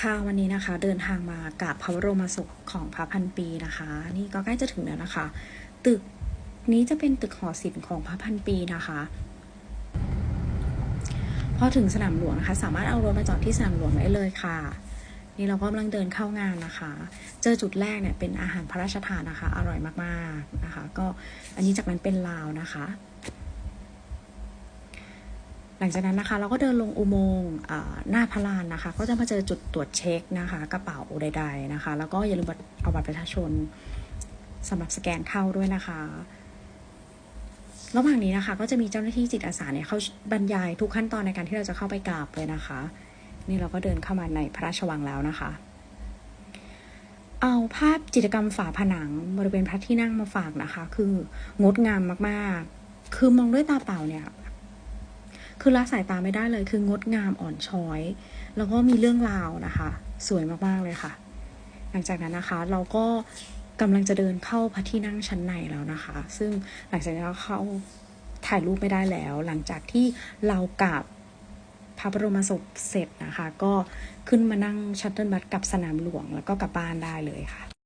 ค่ะวันนี้นะคะเดินทางมากราบพระบรมศพของพระพันปีนะคะ นี่ก็ใกล้จะถึงแล้วนะคะ ตึกนี้จะเป็นตึกหอศิลป์ของพระพันปีนะคะพอถึงสนามหลวงนะคะ สามารถเอารถมาจอดที่สนามหลวงได้เลยค่ะ นี่เราก็กำลังเดินเข้างานนะคะ เจอจุดแรกเนี่ยเป็นอาหารพระราชทานนะคะ อร่อยมากๆนะคะ ก็อันนี้จากนั้นเป็นลาวนะคะ หลังจากนั้นนะคะเราก็เดินลงอุโมงค์หน้าพระลานนะคะ ก็จะมาเจอจุดตรวจเช็คนะคะ กระเป๋าใด ๆนะคะ แล้วก็อย่าลืมเอาบัตรประชาชนสำหรับสแกนเข้าด้วยนะคะระหว่างนี้นะคะ ก็จะมีเจ้าหน้าที่จิตอาสาเนี่ยเขาบรรยายทุกขั้นตอนในการที่เราจะเข้าไปกราบเลยนะคะ นี่เราก็เดินเข้ามาในพระราชวังแล้วนะคะ เอาภาพจิตรกรรมฝาผนังบริเวณพระที่นั่งมาฝากนะคะ คืองดงามมากๆ คือมองด้วยตาเปล่าเนี่ย คือละสายตาไม่ได้เลย คืองดงามอ่อนช้อย แล้วก็มีเรื่องราวนะคะ สวยมากๆเลยค่ะ หลังจากนั้นนะคะ เราก็กำลังจะเดินเข้าพระที่นั่งชั้นในแล้วนะคะ ซึ่งหลังจากนั้นเราเข้าถ่ายรูปไม่ได้แล้ว หลังจากที่เรากราบพระบรมศพเสร็จนะคะ ก็ขึ้นมานั่งชัตเติลบัสกลับสนามหลวง แล้วก็กลับบ้านได้เลยค่ะ